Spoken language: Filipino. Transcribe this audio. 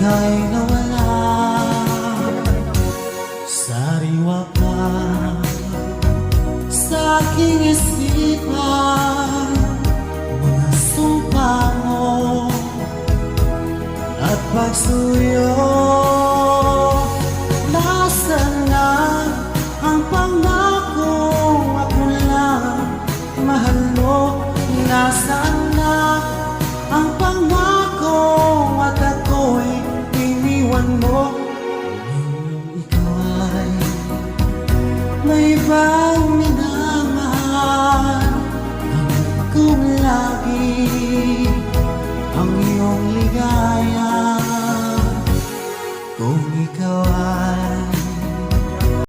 ika'y nawala. Sariwa ka sa aking isipan Mga sumpa mo. At pagsuyo Nasaan na ang pangako? Ako lang mahal mo Nasaan iniwan mo Ngayong ikaw ay may ibang minamahal. Hanggang kong lagi ang iyong ligaya Kung ikaw ay